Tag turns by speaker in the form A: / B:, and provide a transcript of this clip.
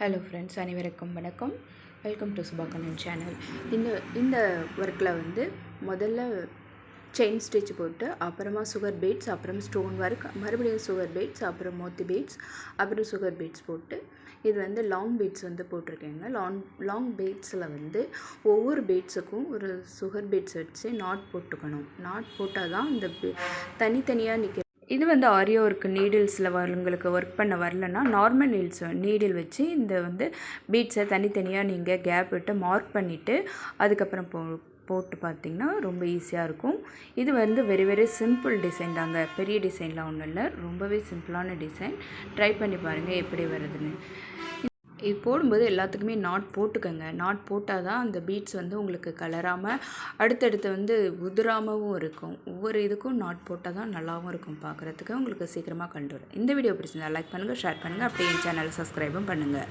A: Hello friends அனைவருக்கும் வணக்கம். Welcome to சுபாக்கண்ணன் channel இந்த இந்த ஒர்க்கில் வந்து முதல்ல செயின் ஸ்டிச் போட்டு அப்புறமா சுகர் பீட்ஸ் அப்புறம் ஸ்டோன் ஒர்க் மறுபடியும் சுகர் பீட்ஸ் அப்புறம் மோத்தி பீட்ஸ் அப்புறம் சுகர் பீட்ஸ் போட்டு இது வந்து லாங் பீட்ஸ் வந்து போட்டிருக்கேங்க. லாங் லாங் பீட்ஸில் வந்து ஒவ்வொரு பீட்ஸுக்கும் ஒரு சுகர் பீட்ஸ் வச்சு நாட் போட்டுக்கணும். நாட் போட்டால் தான் இந்த தனித்தனியாக நிற்க இது வந்து ஆரியோ ஒர்க் நீடில்ஸில் உங்களுக்கு ஒர்க் பண்ண வரலன்னா நார்மல் நீல்ஸ் நீடில் வச்சு இந்த வந்து பீட்ஸை தனித்தனியாக நீங்கள் கேப் விட்டு மார்க் பண்ணிவிட்டு அதுக்கப்புறம் போ போட்டு பார்த்தீங்கன்னா ரொம்ப ஈஸியாக இருக்கும். இது வந்து வெரி வெரி சிம்பிள் டிசைன் தாங்க. பெரிய டிசைன்லாம் ஒன்றும் இல்லை. ரொம்பவே சிம்பிளான டிசைன் ட்ரை பண்ணி பாருங்கள் எப்படி வருதுன்னு. இது போடும்போது எல்லாத்துக்குமே நாட் போட்டுக்கோங்க. நாட் போட்டால் தான் அந்த பீட்ஸ் வந்து உங்களுக்கு கலராமல் அடுத்தடுத்து வந்து உதிராமவும் இருக்கும். ஒவ்வொரு இதுக்கும் நாட் போட்டால் தான் நல்லாவும் இருக்கும் பார்க்குறதுக்கு உங்களுக்கு சீக்கிரமாக கண்டு வரும் இந்த வீடியோ பிடிச்சிருந்தா லைக் பண்ணுங்கள் ஷேர் பண்ணுங்கள் அப்படியே என் சேனலை சப்ஸ்கிரைபும் பண்ணுங்கள்